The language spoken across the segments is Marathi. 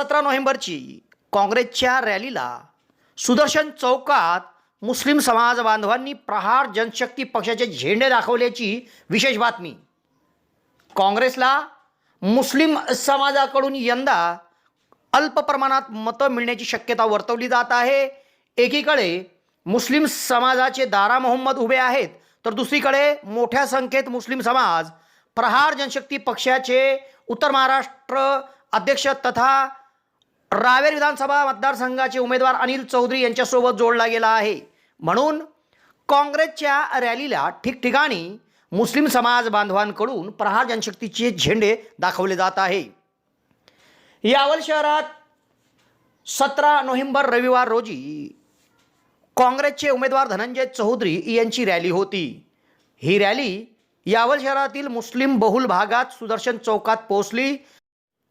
सतरा नोव्हेंबरची काँग्रेसच्या रॅलीला सुदर्शन चौकात मुस्लिम समाज बांधवांनी प्रहार जनशक्ती पक्षाचे झेंडे दाखवल्याची विशेष बातमी. काँग्रेसला मुस्लिम समाजाकडून यंदा अल्प प्रमाणात मतं मिळण्याची शक्यता वर्तवली जात आहे. एकीकडे मुस्लिम समाजाचे दारा मोहम्मद उभे आहेत तर दुसरीकडे मोठ्या संख्येत मुस्लिम समाज प्रहार जनशक्ती पक्षाचे उत्तर महाराष्ट्र अध्यक्ष तथा रावेर विधानसभा मतदारसंघाचे उमेदवार अनिल चौधरी यांच्यासोबत जोडला गेला आहे. म्हणून काँग्रेसच्या रॅलीला ठिकठिकाणी मुस्लिम समाज बांधवांकडून प्रहार जनशक्तीचे झेंडे दाखवले जात आहे. यावल शहरात सतरा नोव्हेंबर रविवार रोजी काँग्रेसचे उमेदवार धनंजय चौधरी यांची रॅली होती. ही रॅली यावल शहरातील मुस्लिम बहुल भागात सुदर्शन चौकात पोहोचली.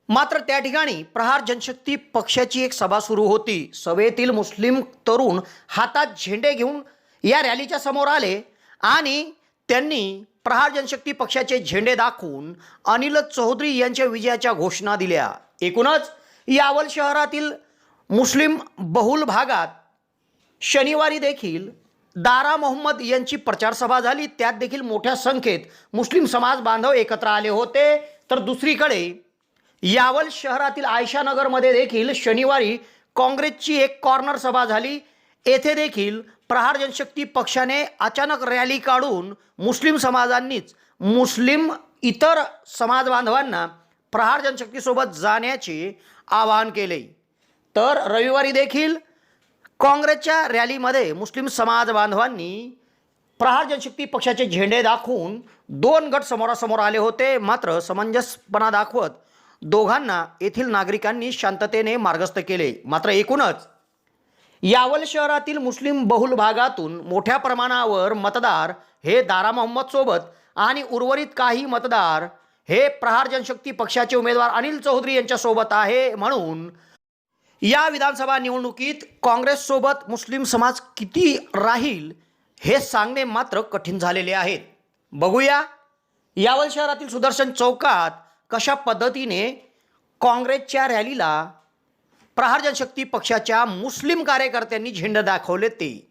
मात्र त्या ठिकाणी प्रहार जनशक्ती पक्षाची एक सभा सुरू होती. सभेतील मुस्लिम तरुण हातात झेंडे घेऊन या रॅलीच्या समोर आले आणि त्यांनी प्रहार जनशक्ती पक्षाचे झेंडे दाखवून अनिल चौधरी यांच्या विजयाच्या घोषणा दिल्या. एकूणच यावल शहरातील मुस्लिम बहुल भागात शनिवारी देखील दारा मोहम्मद यांची प्रचार सभा झाली. त्यात देखील मोठ्या संख्येत मुस्लिम समाज बांधव एकत्र आले होते. तर दुसरीकडे यावल शहरातील आयशानगरमध्ये देखील शनिवारी काँग्रेसची एक कॉर्नर सभा झाली. येथे देखील प्रहार जनशक्ती पक्षाने अचानक रॅली काढून मुस्लिम समाजांनीच मुस्लिम इतर समाज बांधवांना प्रहार जनशक्तीसोबत जाण्याचे आवाहन केले. तर रविवारी देखील काँग्रेसच्या रॅलीमध्ये मुस्लिम समाज बांधवांनी प्रहार जनशक्ती पक्षाचे झेंडे दाखवून दोन गट समोरासमोर आले होते. मात्र समंजसपणा दाखवत दोघांना येथील नागरिकांनी शांततेने मार्गस्थ केले. मात्र एकूणच यावल शहरातील मुस्लिम बहुल भागातून मोठ्या प्रमाणावर मतदार हे दारा मोहम्मद सोबत आणि उर्वरित काही मतदार हे प्रहार जनशक्ती पक्षाचे उमेदवार अनिल चौधरी यांच्यासोबत आहे म्हणून या विधानसभा निवडणुकीत काँग्रेससोबत मुस्लिम समाज किती राहील हे सांगणे मात्र कठीण झालेले आहेत बघूया. यावल शहरातील सुदर्शन चौकात कशा पद्धतीने काँग्रेसच्या रॅलीला प्रहार जनशक्ती पक्षाच्या मुस्लिम कार्यकर्त्यांनी झेंडे दाखवले ते?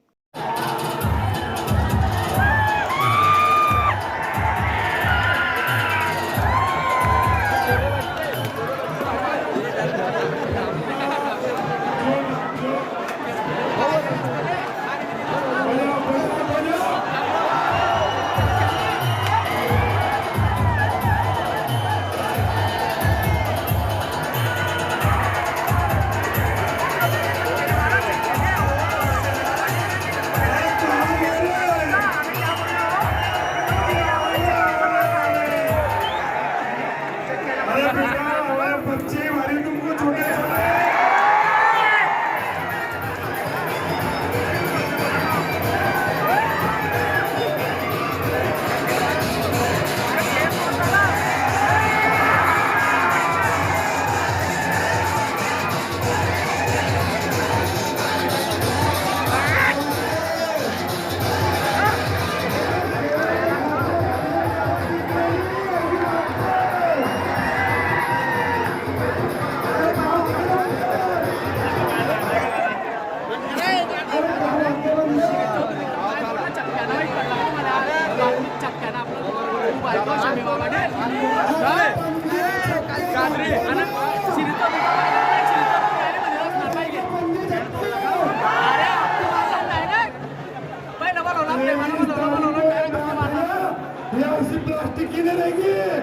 Wir sind bereit, die Kinder regieren.